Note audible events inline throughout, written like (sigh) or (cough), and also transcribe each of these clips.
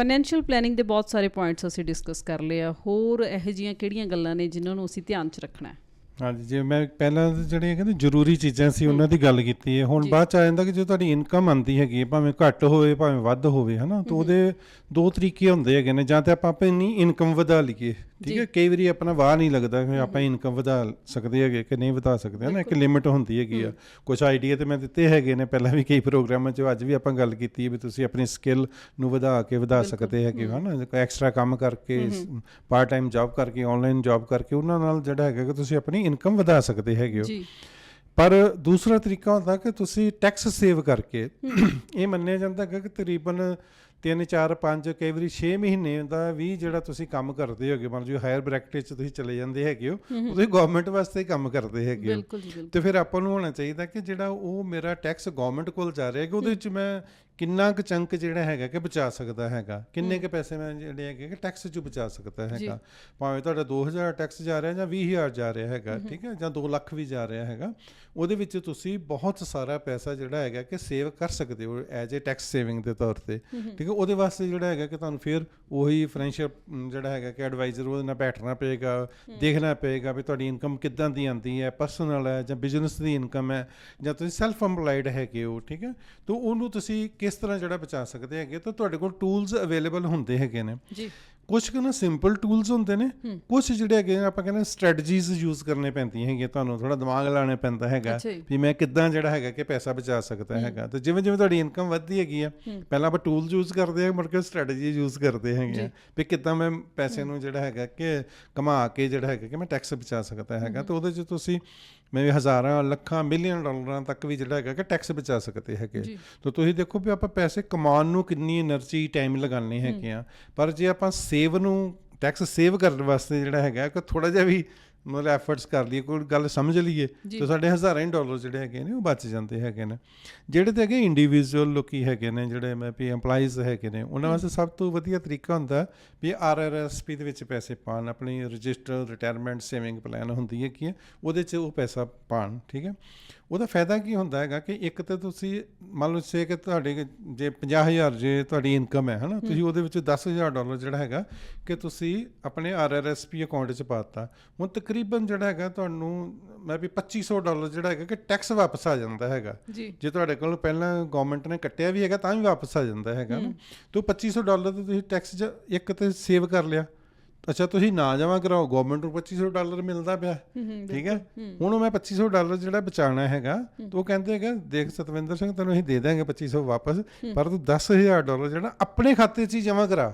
Financial planning ਦੇ ਬਹੁਤ ਸਾਰੇ ਪੁਆਇੰਟਸ ਅਸੀਂ ਡਿਸਕਸ ਕਰ ਲਏ ਆ। ਹੋਰ ਇਹੋ ਜਿਹੀਆਂ ਕਿਹੜੀਆਂ ਗੱਲਾਂ ਨੇ ਜਿਨ੍ਹਾਂ ਨੂੰ ਅਸੀਂ ਧਿਆਨ 'ਚ ਰੱਖਣਾ ਹੈ? ਹਾਂਜੀ ਜੇ ਮੈਂ ਪਹਿਲਾਂ ਜਿਹੜੀਆਂ ਕਹਿੰਦੇ ਜ਼ਰੂਰੀ ਚੀਜ਼ਾਂ ਸੀ ਉਹਨਾਂ ਦੀ ਗੱਲ ਕੀਤੀ ਹੈ। ਹੁਣ। ਬਾਅਦ ਚ ਆ ਜਾਂਦਾ ਕਿ ਜੇ ਤੁਹਾਡੀ ਇਨਕਮ ਆਂਦੀ ਹੈਗੀ ਭਾਵੇਂ ਘੱਟ ਹੋਵੇ ਭਾਵੇਂ ਵੱਧ ਹੋਵੇ ਹਨਾ ਤਾਂ ਉਹਦੇ ਦੋ ਤਰੀਕੇ ਹੁੰਦੇ ਹੈਗੇ ਨੇ। ਜਾਂ ਤਾਂ ਆਪਾਂ ਆਪਣੀ ਇਨਕਮ ਵਧਾ ਲਈਏ। ਠੀਕ। ਹੈ ਕਈ ਵਾਰੀ ਆਪਣਾ ਵਾਹ ਨਹੀਂ ਲੱਗਦਾ ਕਿ ਆਪਾਂ ਇਨਕਮ ਵਧਾ ਸਕਦੇ ਹੈਗੇ ਕਿ ਨਹੀਂ ਵਧਾ ਸਕਦੇ ਹਨਾ? ਇੱਕ ਲਿਮਿਟ ਹੁੰਦੀ ਹੈਗੀ ਆ। ਕੁਝ ਆਈਡੀਆ ਤੇ ਮੈਂ ਦਿੱਤੇ ਹੈਗੇ ਨੇ ਪਹਿਲਾਂ ਵੀ ਕਈ ਪ੍ਰੋਗਰਾਮਾਂ 'ਚ ਅੱਜ ਵੀ ਆਪਾਂ ਗੱਲ ਕੀਤੀ ਹੈ ਵੀ ਤੁਸੀਂ ਆਪਣੀ ਸਕਿੱਲ ਨੂੰ ਵਧਾ ਕੇ ਵਧਾ। ਸਕਦੇ ਹੈਗੇ ਹੋ ਹਨਾ? ਐਕਸਟਰਾ ਕੰਮ ਕਰਕੇ ਪਾਰਟ ਟਾਈਮ ਜੌਬ ਕਰਕੇ ਆਨਲਾਈਨ ਜੌਬ ਕਰਕੇ ਉਹਨਾਂ ਨਾਲ ਜਿਹੜਾ ਹੈਗਾ ਕਿ ਤੁਸੀਂ ਆਪਣੀ ਇਨਕਮ ਵਧਾ ਸਕਦੇ ਹੈਗੇ ਹੋ। ਜੀ। ਪਰ ਦੂਸਰਾ ਤਰੀਕਾ ਹੁੰਦਾ ਕਿ ਤੁਸੀਂ ਟੈਕਸ ਸੇਵ ਕਰਕੇ ਇਹ ਮੰਨਿਆ ਜਾਂਦਾ ਹੈਗਾ ਕਿ ਤਕਰੀਬਨ 3 4 5 ਕਈ ਵਾਰੀ 6 ਮਹੀਨੇ ਦਾ ਵੀ ਜਿਹੜਾ ਤੁਸੀਂ ਕੰਮ ਕਰਦੇ ਹੋਗੇ ਮੰਨ ਲਓ ਹਾਇਰ ਬ੍ਰੈਕਟ 'ਚ ਤੁਸੀਂ ਚਲੇ ਜਾਂਦੇ ਹੈਗੇ ਹੋ ਉਹ ਤੁਸੀਂ ਗਵਰਨਮੈਂਟ ਵਾਸਤੇ ਕੰਮ ਕਰਦੇ ਹੈਗੇ ਹੋ। ਜੀ ਤੇ ਫਿਰ ਆਪਾਂ ਨੂੰ ਹੋਣਾ ਚਾਹੀਦਾ ਕਿ ਜਿਹੜਾ ਉਹ ਮੇਰਾ ਟੈਕਸ ਗਵਰਨਮੈਂਟ ਕੋਲ ਜਾ ਰਿਹਾ ਹੈ ਕਿ ਉਹਦੇ ਵਿੱਚ ਮੈਂ ਕਿੰਨਾ ਕੁ ਚੰਕ ਜਿਹੜਾ ਹੈਗਾ ਕਿ ਬਚਾ ਸਕਦਾ ਹੈਗਾ? ਕਿੰਨੇ ਕੁ ਪੈਸੇ ਮੈਂ ਜਿਹੜੇ ਹੈਗੇ ਕਿ ਟੈਕਸ 'ਚ ਬਚਾ ਸਕਦਾ। ਹੈਗਾ? ਭਾਵੇਂ ਤੁਹਾਡਾ 2000 ਟੈਕਸ ਜਾ ਰਿਹਾ ਜਾਂ 20000 ਜਾ ਰਿਹਾ ਹੈਗਾ ਠੀਕ ਹੈ? ਜਾਂ 2 ਲੱਖ ਵੀ ਜਾ ਰਿਹਾ ਹੈਗਾ ਉਹਦੇ ਵਿੱਚ ਤੁਸੀਂ ਬਹੁਤ ਸਾਰਾ ਪੈਸਾ ਜਿਹੜਾ ਹੈਗਾ ਕਿ ਸੇਵ ਕਰ ਸਕਦੇ ਹੋ ਐਜ਼ ਅ ਟੈਕਸ ਸੇਵਿੰਗ ਦੇ ਤੌਰ ਤੇ ਠੀਕ ਹੈ? ਉਹਦੇ ਵਾਸਤੇ ਜਿਹੜਾ ਹੈਗਾ ਕਿ ਤੁਹਾਨੂੰ ਫਿਰ ਉਹੀ ਫਾਈਨੈਂਸ਼ੀਅਲ ਜਿਹੜਾ ਹੈਗਾ ਕਿ ਐਡਵਾਈਜ਼ਰ ਉਹਦੇ ਨਾਲ ਬੈਠਣਾ ਪਏਗਾ ਦੇਖਣਾ ਪਏਗਾ ਵੀ ਤੁਹਾਡੀ ਇਨਕਮ ਕਿੱਦਾਂ ਦੀ ਆਉਂਦੀ ਹੈ ਪਰਸਨਲ ਹੈ ਜਾਂ ਬਿਜ਼ਨਸ ਦੀ ਇਨਕਮ ਹੈ ਜਾਂ ਤੁਸੀਂ ਸੈਲਫ ਇੰਪਲਾਈਡ ਹੈਗੇ ਹੋ ਠੀਕ ਹੈ? ਤਾਂ ਉਹਨੂੰ ਤੁਸੀਂ ਕਿਸ ਤਰ੍ਹਾਂ ਜਿਹੜਾ ਬਚਾ ਸਕਦੇ ਹੈਗੇ ਤਾਂ ਤੁਹਾਡੇ ਕੋਲ ਟੂਲਸ ਅਵੇਲੇਬਲ ਹੁੰਦੇ ਹੈਗੇ ਨੇ। ਜੀ। ਕੁਝ ਕਿ ਸਿੰਪਲ ਟੂਲਸ ਹੁੰਦੇ ਨੇ ਕੁਝ ਜਿਹੜੇ ਹੈਗੇ ਆਪਾਂ ਕਹਿੰਦੇ ਸਟ੍ਰੈਟਜੀਜ਼ ਯੂਜ਼ ਕਰਨੇ ਪੈਂਦੀਆਂ ਹੈਗੀਆਂ ਤੁਹਾਨੂੰ ਥੋੜਾ ਦਿਮਾਗ ਲਾਣੇ ਪੈਂਦਾ ਹੈਗਾ ਵੀ ਮੈਂ ਕਿੱਦਾਂ ਜਿਹੜਾ ਹੈਗਾ ਕਿ ਪੈਸਾ ਬਚਾ ਸਕਦਾ ਹੈਗਾ। ਤੇ ਜਿਵੇਂ ਜਿਵੇਂ ਤੁਹਾਡੀ ਇਨਕਮ ਵੱਧਦੀ ਹੈਗੀ ਆ ਪਹਿਲਾਂ ਆਪਾਂ ਟੂਲ ਯੂਜ਼ ਕਰਦੇ ਹਾਂ ਮੁੜ ਕੇ ਸਟ੍ਰੈਟਜੀ ਯੂਜ਼ ਕਰਦੇ ਹੈਗੇ ਆ ਵੀ ਕਿੱਦਾਂ ਮੈਂ ਪੈਸੇ ਨੂੰ ਜਿਹੜਾ ਹੈਗਾ ਕਿ ਕਮਾ ਕੇ ਜਿਹੜਾ ਹੈਗਾ ਕਿ ਮੈਂ ਟੈਕਸ ਬਚਾ ਸਕਦਾ ਹੈਗਾ। ਤੇ ਉਹਦੇ 'ਚ ਤੁਸੀਂ ਮੈਂ ਵੀ ਹਜ਼ਾਰਾਂ ਲੱਖਾਂ ਮਿਲੀਅਨ ਡਾਲਰਾਂ ਤੱਕ ਵੀ ਜਿਹੜਾ ਹੈਗਾ ਕਿ ਟੈਕਸ ਬਚਾ ਸਕਦੇ ਹੈਗੇ। ਤਾਂ ਤੁਸੀਂ ਦੇਖੋ ਵੀ ਆਪਾਂ ਪੈਸੇ ਕਮਾਉਣ ਨੂੰ ਕਿੰਨੀ એનર્ਜੀ ਟਾਈਮ ਲਗਾਉਣੀ ਹੈਗੇ ਆ। ਪਰ ਜੇ ਆਪਾਂ ਸੇਵ ਨੂੰ ਟੈਕਸ ਸੇਵ ਕਰਨ ਵਾਸਤੇ ਜਿਹੜਾ ਹੈਗਾ ਕਿ ਥੋੜਾ ਜਿਹਾ ਵੀ ਮਤਲਬ ਐਫਰਟਸ ਕਰ ਲਈਏ ਕੋਈ ਗੱਲ ਸਮਝ ਲਈਏ। ਤਾਂ ਸਾਡੇ ਹਜ਼ਾਰਾਂ ਹੀ ਡਾਲਰ ਜਿਹੜੇ ਹੈਗੇ ਨੇ ਉਹ ਬਚ ਜਾਂਦੇ ਹੈਗੇ ਨੇ। ਜਿਹੜੇ ਤੇ ਹੈਗੇ ਇੰਡੀਵਿਜੂਅਲ ਲੋਕੀ ਹੈਗੇ ਨੇ ਜਿਹੜੇ ਮੈਂ ਵੀ EMPLOYEES ਹੈਗੇ ਨੇ ਉਹਨਾਂ ਵਾਸਤੇ ਸਭ ਤੋਂ ਵਧੀਆ ਤਰੀਕਾ ਹੁੰਦਾ ਵੀ ਆਰਆਰਐਸਪੀ ਦੇ ਵਿੱਚ ਪੈਸੇ ਪਾਣ ਆਪਣੀ ਰਜਿਸਟਰ ਰਿਟਾਇਰਮੈਂਟ ਸੇਵਿੰਗ ਪਲਾਨ ਹੁੰਦੀ ਹੈ ਕੀ ਹੈ ਉਹਦੇ 'ਚ ਉਹ ਪੈਸਾ ਪਾਣ ਠੀਕ ਹੈ? ਉਹਦਾ ਫਾਇਦਾ ਕੀ ਹੁੰਦਾ ਹੈਗਾ ਕਿ ਇੱਕ ਤਾਂ ਤੁਸੀਂ ਮੰਨ ਲਓ ਸੇ ਕਿ ਤੁਹਾਡੇ ਜੇ 50000 ਜੇ ਤੁਹਾਡੀ ਇਨਕਮ ਹੈ ਹਨਾ ਤੁਸੀਂ ਉਹਦੇ ਵਿੱਚ 10000 ਡਾਲਰ ਜਿਹੜਾ ਹੈਗਾ ਕਿ ਤੁਸੀਂ ਆਪਣੇ ਆਰਆਰਐਸਪੀ ਅਕਾਊਂਟ 'ਚ ਪਾਤਾ ਹੁਣ ਤਕਰੀਬਨ ਜਿਹੜਾ ਹੈਗਾ ਤੁਹਾਨੂੰ ਮੈਂ ਵੀ 2500 ਡਾਲਰ ਜਿਹੜਾ ਹੈਗਾ ਕਿ ਟੈਕਸ ਵਾਪਸ ਆ ਜਾਂਦਾ ਹੈਗਾ। ਜੀ। ਤੁਹਾਡੇ ਕੋਲ ਪਹਿਲਾਂ ਗਵਰਨਮੈਂਟ ਨੇ ਕੱਟਿਆ ਵੀ ਹੈਗਾ ਤਾਂ ਵੀ ਵਾਪਸ ਆ ਜਾਂਦਾ ਹੈਗਾ ਤੋ 2500 ਡਾਲਰ ਤੇ ਤੁਸੀਂ ਟੈਕਸ ਇੱਕ ਤੇ ਸੇਵ ਕਰ ਲਿਆ। ਅੱਛਾ ਤੁਸੀਂ ਨਾ ਜਮਾ ਕਰਾਓ ਗਵਰਨਮੈਂਟ ਨੂੰ 2500 ਡਾਲਰ ਮਿਲਦਾ ਪਿਆ। ਠੀਕ ਹੈ? ਹੁਣ ਉਹ ਮੈਂ 2500 ਡਾਲਰ ਜਿਹੜਾ ਬਚਾਉਣਾ ਹੈਗਾ ਤਾਂ ਉਹ ਕਹਿੰਦੇ ਹੈਗਾ ਦੇਖ ਸਤਵਿੰਦਰ ਸਿੰਘ ਤੈਨੂੰ ਅਸੀਂ ਦੇ ਦਾਂਗੇ 2500 ਵਾਪਸ ਪਰ ਤੂੰ 10000 ਡਾਲਰ ਜਿਹੜਾ ਆਪਣੇ ਖਾਤੇ 'ਚ ਹੀ ਜਮਾ ਕਰਾ।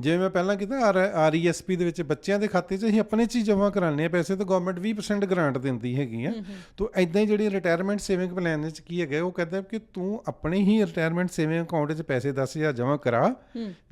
ਜਿਵੇਂ ਮੈਂ ਪਹਿਲਾਂ ਕੀਤਾ ਆਰਈਐਸਪੀ ਦੇ ਵਿੱਚ ਬੱਚਿਆਂ ਦੇ ਖਾਤੇ 'ਚ ਅਸੀਂ ਆਪਣੇ 'ਚ ਹੀ ਜਮ੍ਹਾਂ ਕਰਾਉਂਦੇ ਆ ਪੈਸੇ ਤਾਂ ਗਵਰਨਮੈਂਟ 20% ਗ੍ਰਾਂਟ ਦਿੰਦੀ ਹੈਗੀ ਆ। ਤੋ ਐਦਾਂ ਹੀ ਜਿਹੜੀ ਰਿਟਾਇਰਮੈਂਟ ਸੇਵਿੰਗ ਪਲਾਨ ਵਿੱਚ ਕੀ ਹੈਗਾ ਉਹ ਕਹਿੰਦਾ ਕਿ ਤੂੰ ਆਪਣੇ ਹੀ ਰਿਟਾਇਰਮੈਂਟ ਸੇਵਿੰਗ ਅਕਾਊਂਟ 'ਚ ਪੈਸੇ 10000 ਜਮ੍ਹਾਂ ਕਰਾ।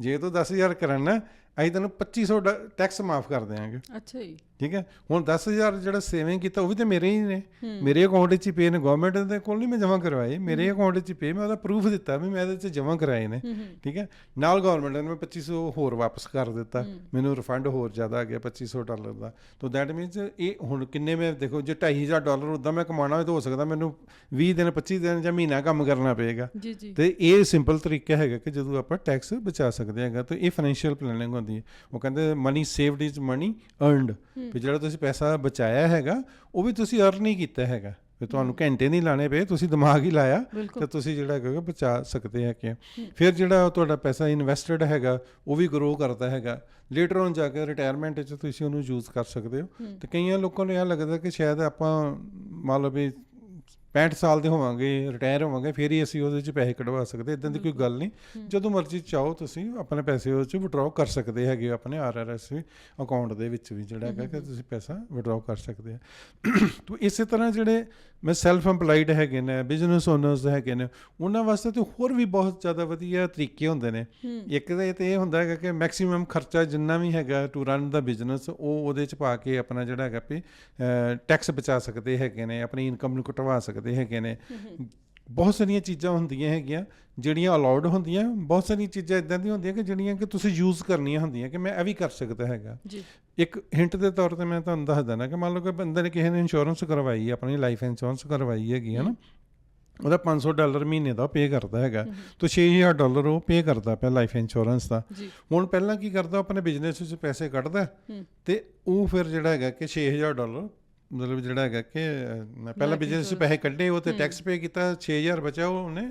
ਜੇ ਤੂੰ 10000 ਕਰਨਾ ਅਸੀਂ ਤੈਨੂੰ 2500 ਟੈਕਸ ਮਾਫ ਕਰ ਦਿਆਂਗੇ। ਅੱਛਾ ਜੀ। ਠੀਕ ਹੈ? ਹੁਣ 10000 ਜਿਹੜਾ ਸੇਵਿੰਗ ਕੀਤਾ ਉਹ ਵੀ ਤੇ ਮੇਰੇ ਹੀ ਨੇ। ਮੇਰੇ ਅਕਾਊਂਟ 'ਚ ਹੀ ਪਏ ਨੇ ਗਵਰਨਮੈਂਟ ਦੇ ਕੋਲ ਨਹੀਂ ਮੈਂ ਜਮ੍ਹਾਂ ਕਰਵਾਏ। ਮੇਰੇ ਅਕਾਊਂਟ 'ਚ ਪਏ ਮੈਂ ਉਹਦਾ ਪ੍ਰੂਫ ਦਿੱਤਾ ਵੀ ਮੈਂ ਇਹਦੇ 'ਚ ਜਮ੍ਹਾਂ ਕਰਾਏ ਨੇ। ਠੀਕ ਹੈ? ਨਾਲ ਗਵਰਨਮੈਂਟ ਨੇ ਮੈਂ 2500 ਹੋਰ ਵਾਪਸ ਕਰ ਦਿੱਤਾ। ਮੈਨੂੰ ਰਿਫੰਡ ਹੋਰ ਜ਼ਿਆਦਾ ਆ ਗਿਆ 2500 ਡਾਲਰ ਦਾ। ਤਾਂ ਦੈਟ ਮੀਨਸ ਇਹ ਹੁਣ ਕਿੰਨੇ ਮੈਂ ਦੇਖੋ ਜੇ 2500 ਡਾਲਰ ਉਦਾਂ ਮੈਂ ਕਮਾਉਣਾ ਹੋਵੇ ਤਾਂ ਹੋ ਸਕਦਾ ਮੈਨੂੰ 20 ਦਿਨ 25 ਦਿਨ ਜਾਂ ਮਹੀਨਾ ਕੰਮ ਕਰਨਾ ਪਏਗਾ। ਤੇ ਇਹ ਸਿੰਪਲ ਤਰੀਕਾ ਹੈਗਾ ਕਿ ਜਦੋਂ ਆਪਾਂ ਟੈਕਸ ਬਚਾ ਸਕਦੇ ਹੈਗਾ ਤਾਂ ਇਹ ਫਾਈਨੈਂਸ਼ੀਅਲ ਪਲੈਨਿੰਗ ਹੁੰਦੀ ਹੈ। ਉਹ ਕਹਿੰਦੇ money saved is money earned ਵੀ ਜਿਹੜਾ ਤੁਸੀਂ ਪੈਸਾ ਬਚਾਇਆ ਹੈਗਾ ਉਹ ਵੀ ਤੁਸੀਂ ਅਰਨ ਹੀ ਕੀਤਾ ਹੈਗਾ। ਵੀ ਤੁਹਾਨੂੰ ਘੰਟੇ ਨਹੀਂ ਲਾਣੇ ਪਏ ਤੁਸੀਂ ਦਿਮਾਗ ਹੀ ਲਾਇਆ ਤੇ ਤੁਸੀਂ ਜਿਹੜਾ ਹੈਗਾ ਬਚਾ ਸਕਦੇ ਹੈਗੇ ਫਿਰ ਜਿਹੜਾ ਤੁਹਾਡਾ ਪੈਸਾ ਇਨਵੈਸਟਡ ਹੈਗਾ ਉਹ ਵੀ ਗਰੋ ਕਰਦਾ ਹੈਗਾ। ਲੇਟਰ ਔਨ ਜਾ ਕੇ ਰਿਟਾਇਰਮੈਂਟ ਵਿੱਚ ਤੁਸੀਂ ਉਹਨੂੰ ਯੂਜ਼ ਕਰ ਸਕਦੇ ਹੋ। ਤੇ ਕਈਆਂ ਲੋਕਾਂ ਨੂੰ ਇਹ ਲੱਗਦਾ ਕਿ ਸ਼ਾਇਦ ਆਪਾਂ ਮੰਨ ਲਓ ਵੀ 65 ਸਾਲ ਦੇ ਹੋਵਾਂਗੇ ਰਿਟਾਇਰ ਹੋਵਾਂਗੇ ਫਿਰ ਹੀ ਅਸੀਂ ਉਹਦੇ 'ਚ ਪੈਸੇ ਕਢਵਾ ਸਕਦੇ ਇਦਾਂ ਦੀ ਕੋਈ ਗੱਲ ਨਹੀਂ। ਜਦੋਂ ਮਰਜ਼ੀ ਚਾਹੋ ਤੁਸੀਂ ਆਪਣੇ ਪੈਸੇ ਉਹਦੇ 'ਚ ਵਿਡਰਾਅ ਕਰ ਸਕਦੇ ਹੈਗੇ ਆਪਣੇ ਆਰਆਰਐਸ ਅਕਾਊਂਟ ਦੇ ਵਿੱਚ ਵੀ ਜਿਹੜਾ ਹੈਗਾ ਕਿ ਤੁਸੀਂ ਪੈਸਾ ਵਿਡਰਾਅ ਕਰ ਸਕਦੇ ਆ। (coughs) ਤੋ ਇਸੇ ਤਰ੍ਹਾਂ ਜਿਹੜੇ ਮੈਂ ਸੈਲਫ ਇੰਪਲਾਈਡ ਹੈਗੇ ਨੇ ਬਿਜ਼ਨਸ ਓਨਰਸ ਹੈਗੇ ਨੇ ਉਹਨਾਂ ਵਾਸਤੇ ਤੇ ਹੋਰ ਵੀ ਬਹੁਤ ਜ਼ਿਆਦਾ ਵਧੀਆ ਤਰੀਕੇ ਹੁੰਦੇ ਨੇ। ਇੱਕ ਤਾਂ ਇਹ ਤੇ ਇਹ ਹੁੰਦਾ ਹੈਗਾ ਕਿ ਮੈਕਸਿਮਮ ਖਰਚਾ ਜਿੰਨਾ ਵੀ ਹੈਗਾ ਟੂ ਰਨ ਦਾ ਬਿਜ਼ਨਸ ਉਹ ਉਹਦੇ 'ਚ ਪਾ ਕੇ ਆਪਣਾ ਜਿਹੜਾ ਹੈਗਾ ਵੀ ਟੈਕਸ ਬਚਾ ਸਕਦੇ ਹੈਗੇ ਨੇ ਆਪਣੀ ਇਨਕਮ ਨੂੰ ਘਟਵਾ ਸਕਦੇ ਹੈਗੇ ਨੇ। ਬਹੁਤ ਸਾਰੀਆਂ ਚੀਜ਼ਾਂ ਹੁੰਦੀਆਂ ਹੈਗੀਆਂ ਜਿਹੜੀਆਂ ਅਲਾਉਡ ਹੁੰਦੀਆਂ। ਬਹੁਤ ਸਾਰੀਆਂ ਚੀਜ਼ਾਂ ਇਦਾਂ ਦੀਆਂ ਹੁੰਦੀਆਂ ਕਿ ਜਿਹੜੀਆਂ ਕਿ ਤੁਸੀਂ ਯੂਜ਼ ਕਰਨੀਆਂ ਹੁੰਦੀਆਂ ਕਿ ਮੈਂ ਇਹ ਵੀ ਕਰ ਸਕਦਾ ਹੈਗਾ। ਜੀ। ਇੱਕ ਹਿੰਟ ਦੇ ਤੌਰ ਤੇ ਮੈਂ ਤੁਹਾਨੂੰ ਦੱਸ ਦਿੰਦਾ ਕਿ ਮੰਨ ਲਓ ਕਿ ਬੰਦੇ ਨੇ ਕਿਸੇ ਨੇ ਇੰਸ਼ੋਰੈਂਸ ਕਰਵਾਈ ਹੈ, ਆਪਣੀ ਲਾਈਫ ਇੰਸ਼ੋਰੈਂਸ ਕਰਵਾਈ ਹੈਗੀ ਹੈ ਨਾ। ਉਹਦਾ 500 ਡਾਲਰ ਮਹੀਨੇ ਦਾ ਪੇ ਕਰਦਾ ਹੈਗਾ। ਤਾਂ 6000 ਡਾਲਰ ਉਹ ਪੇ ਕਰਦਾ ਪਿਆ ਲਾਈਫ ਇੰਸ਼ੋਰੈਂਸ ਦਾ। ਹੁਣ ਪਹਿਲਾਂ ਕੀ ਕਰਦਾ ਆਪਣੇ ਬਿਜ਼ਨਸ ਵਿੱਚ ਪੈਸੇ ਕੱਢਦਾ। ਤੇ ਉਹ ਫਿਰ ਜਿਹੜਾ ਹੈਗਾ ਕਿ 6000 ਡਾਲਰ ਮਤਲਬ ਜਿਹੜਾ ਹੈਗਾ ਕਿ ਅਹ, ਪਹਿਲਾਂ ਬਿਜ਼ਨਸ 'ਚ ਪੈਸੇ ਕੱਢੇ ਉਹ ਤੇ ਟੈਕਸ ਪੇ ਕੀਤਾ 6000 ਬਚਿਆ ਉਹ ਉਹਨੇ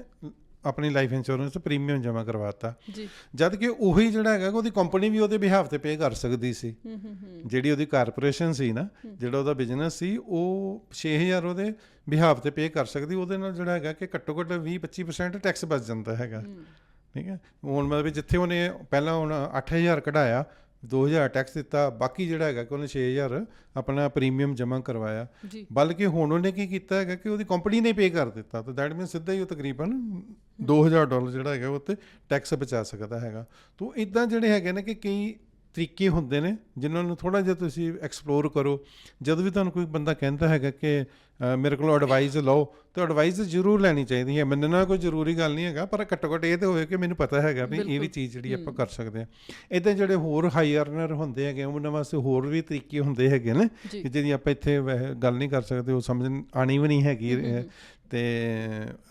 ਆਪਣੀ ਲਾਈਫ ਇੰਸ਼ੋਰੈਂਸ ਤੇ ਪ੍ਰੀਮੀਅਮ ਜਮ੍ਹਾਂ ਕਰਵਾਤਾ। ਜੀ। ਜਦ ਕਿ ਉਹੀ ਜਿਹੜਾ ਹੈਗਾ ਉਹਦੀ ਕੰਪਨੀ ਵੀ ਉਹਦੇ ਬਿਹਾਫ ਤੇ ਪੇ ਕਰ ਸਕਦੀ ਸੀ। ਹੂੰ ਹੂੰ ਹੂੰ। ਜਿਹੜੀ ਉਹਦੀ ਕਾਰਪੋਰੇਸ਼ਨ ਸੀ ਨਾ ਜਿਹੜਾ ਉਹਦਾ ਬਿਜ਼ਨਸ ਸੀ ਉਹ 6000 ਉਹਦੇ ਬਿਹਾਫ ਤੇ ਪੇ ਕਰ ਸਕਦੀ ਉਹਦੇ ਨਾਲ ਜਿਹੜਾ ਹੈਗਾ ਕਿ ਘੱਟੋ ਘੱਟ 20 25% ਟੈਕਸ ਬਚ ਜਾਂਦਾ ਹੈਗਾ। ਠੀਕ ਹੈ? ਹੁਣ ਮਤਲਬ ਜਿੱਥੇ ਉਹਨੇ ਪਹਿਲਾਂ ਹੁਣ 8000 ਕਢਾਇਆ 2000 ਟੈਕਸ ਦਿੱਤਾ ਬਾਕੀ ਜਿਹੜਾ ਹੈਗਾ ਕਿ ਉਹਨੇ 6000 ਆਪਣਾ ਪ੍ਰੀਮੀਅਮ ਜਮ੍ਹਾਂ ਕਰਵਾਇਆ। ਬਲਕਿ ਹੁਣ ਉਹਨੇ ਕੀ ਕੀਤਾ ਹੈਗਾ ਕਿ ਉਹਦੀ ਕੰਪਨੀ ਨੇ ਪੇ ਕਰ ਦਿੱਤਾ ਤਾਂ ਦੈਟ ਮੀਨ ਸਿੱਧਾ ਹੀ ਉਹ ਤਕਰੀਬਨ 2000 ਡਾਲਰ ਜਿਹੜਾ ਹੈਗਾ ਉਹ ਤੇ ਟੈਕਸ ਬਚਾ ਸਕਦਾ ਹੈਗਾ। ਤੋਂ ਇਦਾਂ ਜਿਹੜੇ ਹੈਗੇ ਨੇ ਕਿ ਕਈ ਤਰੀਕੇ ਹੁੰਦੇ ਨੇ ਜਿਨ੍ਹਾਂ ਨੂੰ ਥੋੜਾ ਜਿਹਾ ਤੁਸੀਂ ਐਕਸਪਲੋਰ ਕਰੋ। ਜਦੋਂ ਵੀ ਤੁਹਾਨੂੰ ਕੋਈ ਬੰਦਾ ਕਹਿੰਦਾ ਹੈਗਾ ਕਿ ਮੇਰੇ ਕੋਲੋਂ ਐਡਵਾਈਸ ਲਓ ਤਾਂ ਐਡਵਾਈਸ ਜ਼ਰੂਰ ਲੈਣੀ ਚਾਹੀਦੀ ਹੈ। ਮੰਨਣਾ ਕੋਈ ਜ਼ਰੂਰੀ ਗੱਲ ਨਹੀਂ ਹੈਗਾ ਪਰ ਘੱਟੋ ਘੱਟ ਇਹ ਤੇ ਹੋਵੇ ਕਿ ਮੈਨੂੰ ਪਤਾ ਹੈਗਾ ਵੀ ਇਹ ਵੀ ਚੀਜ਼ ਜਿਹੜੀ ਆਪਾਂ ਕਰ ਸਕਦੇ ਹਾਂ। ਇਦਾਂ ਜਿਹੜੇ ਹੋਰ ਹਾਈ ਅਰਨਰ ਹੁੰਦੇ ਹੈਗੇ ਉਹਨਾਂ ਵਾਸਤੇ ਹੋਰ ਵੀ ਤਰੀਕੇ ਹੁੰਦੇ ਹੈਗੇ ਨੇ ਜੀ। ਕਿ ਜਿਹਦੀ ਆਪਾਂ ਇੱਥੇ ਗੱਲ ਨਹੀਂ ਕਰ ਸਕਦੇ ਉਹ ਸਮਝ ਆਣੀ ਵੀ ਨਹੀਂ ਹੈਗੀ ਤੇ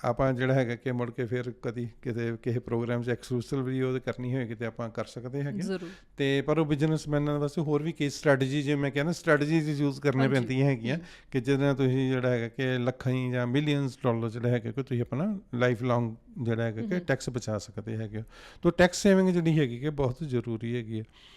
ਆਪਾਂ ਜਿਹੜਾ ਹੈਗਾ ਕਿ ਮੁੜ ਕੇ ਫਿਰ ਕਦੀ ਕਿਤੇ ਕਿਸੇ ਪ੍ਰੋਗਰਾਮ 'ਚ ਐਕਸਕਲੂਸਿਵ ਵੀ ਉਹ ਕਰਨੀ ਹੋਏਗੀ ਤੇ ਆਪਾਂ ਕਰ ਸਕਦੇ ਹੈਗੇ। ਤੇ ਪਰ ਉਹ ਬਿਜ਼ਨਸਮੈਨਾਂ ਵਾਸਤੇ ਹੋਰ ਵੀ ਕਈ ਸਟ੍ਰੈਟਜੀ ਜੇ ਮੈਂ ਕਹਿੰਦਾ ਸਟ੍ਰੈਟਜੀਜ਼ ਯੂਜ਼ ਕਰਨੇ। ਪੈਂਦੀਆਂ ਹੈਗੀਆਂ ਕਿ ਜਿਹਦੇ ਨਾਲ ਤੁਸੀਂ ਜਿਹੜਾ ਹੈਗਾ ਕਿ ਲੱਖਾਂ ਹੀ ਜਾਂ ਮਿਲੀਅਨਸ ਡਾਲਰ ਜਿਹੜਾ ਹੈਗਾ ਕਿ ਤੁਸੀਂ ਆਪਣਾ ਲਾਈਫ ਲੌਂਗ ਜਿਹੜਾ ਹੈਗਾ ਕਿ ਟੈਕਸ ਬਚਾ ਸਕਦੇ ਹੈਗੇ ਤਾਂ ਟੈਕਸ ਸੇਵਿੰਗ ਜਿਹੜੀ ਹੈਗੀ ਕਿ ਬਹੁਤ ਜ਼ਰੂਰੀ ਹੈਗੀ ਹੈ।